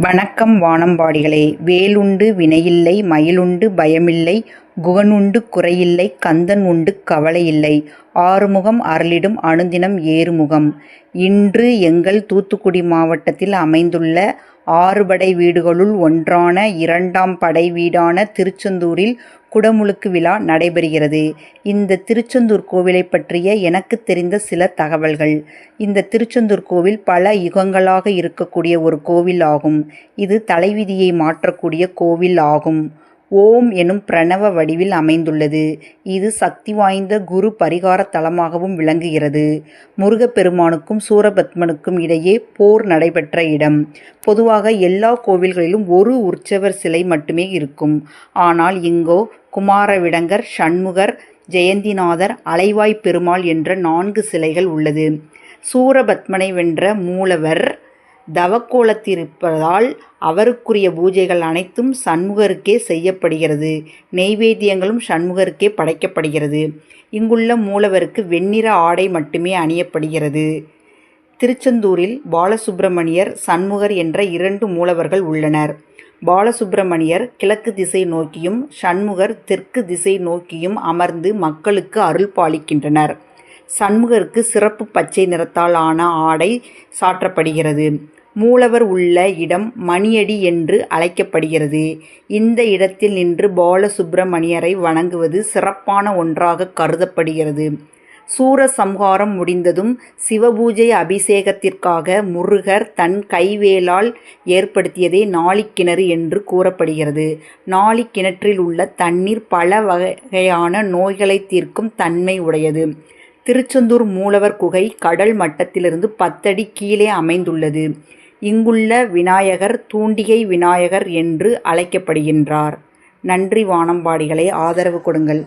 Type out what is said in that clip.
வணக்கம் வானம்பாடிகளே வேலுண்டு வினையில்லை மயிலுண்டு பயமில்லை குகனுண்டு குறையில்லை கந்தன் உண்டு கவலையில்லை. ஆறுமுகம் அருளிடும் அணுதினம் ஏறுமுகம். இன்று எங்கள் தூத்துக்குடி மாவட்டத்தில் அமைந்துள்ள ஆறு படை வீடுகளுள் ஒன்றான இரண்டாம் படை வீடான திருச்செந்தூரில் குடமுழுக்கு விழா நடைபெறுகிறது. இந்த திருச்செந்தூர் கோவிலை பற்றிய எனக்கு தெரிந்த சில தகவல்கள். இந்த திருச்செந்தூர் கோவில் பல யுகங்களாக இருக்கக்கூடிய ஒரு கோவில் ஆகும் இது தலைவிதியை மாற்றக்கூடிய கோவில் ஆகும் ஓம் எனும் பிரணவ வடிவில் அமைந்துள்ளது. இது சக்தி வாய்ந்த குரு பரிகார தலமாகவும் விளங்குகிறது. முருகப்பெருமானுக்கும் சூரபத்மனுக்கும் இடையே போர் நடைபெற்ற இடம். பொதுவாக எல்லா கோவில்களிலும் ஒரு உற்சவர் சிலை மட்டுமே இருக்கும். ஆனால் இங்கோ குமாரவிடங்கர் சண்முகர் ஜெயந்திநாதர் அலைவாய் பெருமாள் என்ற நான்கு சிலைகள் உள்ளது. சூரபத்மனை வென்ற மூலவர் தவக்கோலத்திருப்பதால் அவருக்குரிய பூஜைகள் அனைத்தும் சண்முகருக்கே செய்யப்படுகிறது. நெய்வேத்தியங்களும் சண்முகருக்கே படைக்கப்படுகிறது. இங்குள்ள மூலவருக்கு வெண்ணிற ஆடை மட்டுமே அணியப்படுகிறது. திருச்செந்தூரில் பாலசுப்பிரமணியர் சண்முகர் என்ற இரண்டு மூலவர்கள் உள்ளனர். பாலசுப்பிரமணியர் கிழக்கு திசை நோக்கியும் சண்முகர் தெற்கு திசை நோக்கியும் அமர்ந்து மக்களுக்கு அருள் பாலிக்கின்றனர். சண்முகருக்கு சிறப்பு பச்சை நிறத்தால் ஆன ஆடை சாற்றப்படுகிறது. மூலவர் உள்ள இடம் மணியடி என்று அழைக்கப்படுகிறது. இந்த இடத்தில் நின்று பாலசுப்பிரமணியரை வணங்குவது சிறப்பான ஒன்றாக கருதப்படுகிறது. சூரசம்ஹாரம் முடிந்ததும் சிவபூஜை அபிஷேகத்திற்காக முருகர் தன் கைவேலால் ஏற்படுத்தியதே நாளிக்கிணறு என்று கூறப்படுகிறது. நாளிக்கிணற்றில் உள்ள தண்ணீர் பல வகையான நோய்களை தீர்க்கும் தன்மை உடையது. திருச்செந்தூர் மூலவர் குகை கடல் மட்டத்திலிருந்து பத்தடி கீழே அமைந்துள்ளது. இங்குள்ள விநாயகர் தூண்டிகை விநாயகர் என்று அழைக்கப்படுகின்றார். நன்றி வானம்பாடிகளை ஆதரவு கொடுங்கள்.